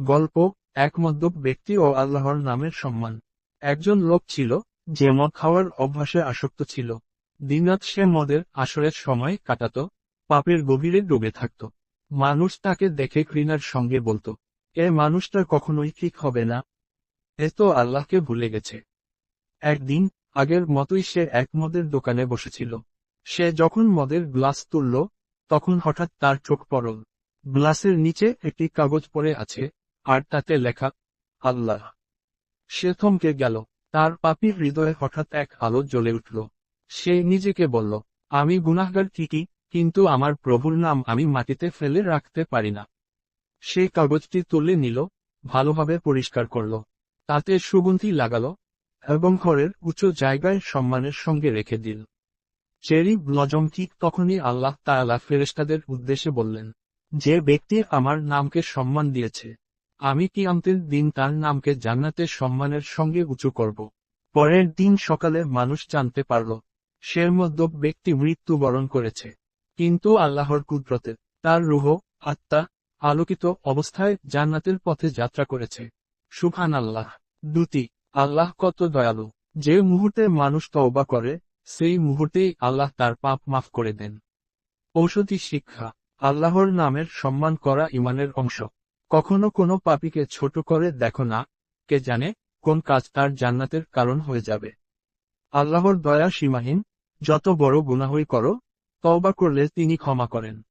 গল্প এক মদ্যপ ব্যক্তি ও আল্লাহর নামের সম্মান। একজন লোক ছিল, যে মদ খাওয়ার অভ্যাসে আসক্ত ছিল। দিনরাত সে মদের আসরের সময় কাটাত, পাপের গভীরে ডুবে থাকত। মানুষ তাকে দেখে ঘৃণার সঙ্গে বলতো, এ মানুষটা কখনোই ঠিক হবে না। এ তো আল্লাহকে ভুলে গেছে। একদিন, আগের মতোই সে এক মদের দোকানে বসেছিল। সে যখন মদের গ্লাস তুলল, তখন হঠাৎ তার চোখ পড়ল। গ্লাসের নিচে একটি কাগজ পড়ে আছে আর তাতে লেখা, আল্লাহ। সে থমকে গেল। তার পাপির হৃদয়ে হঠাৎ এক আলো জ্বলে উঠল। সে নিজেকে বলল, আমি গুনাহগার ঠিকই কিন্তু আমার প্রভুর নাম আমি মাটিতে ফেলে রাখতে পারি না। সে কাগজটি তুলে নিল, ভালোভাবে পরিষ্কার করল। তাতে সুগন্ধি লাগালো এবং ঘরের উঁচু জায়গায় সম্মানের সঙ্গে রেখে দিল। চেরি ব্লজম ঠিক তখনই আল্লাহ তাআলা ফেরেশতাদের উদ্দেশ্যে বললেন, যে ব্যক্তি আমার নামকে সম্মান দিয়েছে আমি কি অন্তের দিন তার নামকে জান্নাতে সম্মানের সঙ্গে উঁচু করব। পরের দিন সকালে মানুষ জানতে পারল সের মধ্য ব্যক্তি মৃত্যুবরণ করেছে। কিন্তু আল্লাহর কুদরতে তার রুহ, আত্মা, আলোকিত অবস্থায় জান্নাতের পথে যাত্রা করেছে। সুফান আল্লাহ দুটি, আল্লাহ কত দয়ালু। যে মুহূর্তে মানুষ তওবা করে, সেই মুহূর্তেই আল্লাহ তার পাপ মাফ করে দেন। ঔষধি শিক্ষা, আল্লাহর নামের সম্মান করা ইমানের অংশ। কখনো কোনো পাপিকে ছোট করে দেখো না, কে জানে কোন কাজ তার জান্নাতের কারণ হয়ে যাবে। আল্লাহর দয়া সীমাহীন, যত বড় গুনাহই করো, তওবা করলে তিনি ক্ষমা করেন।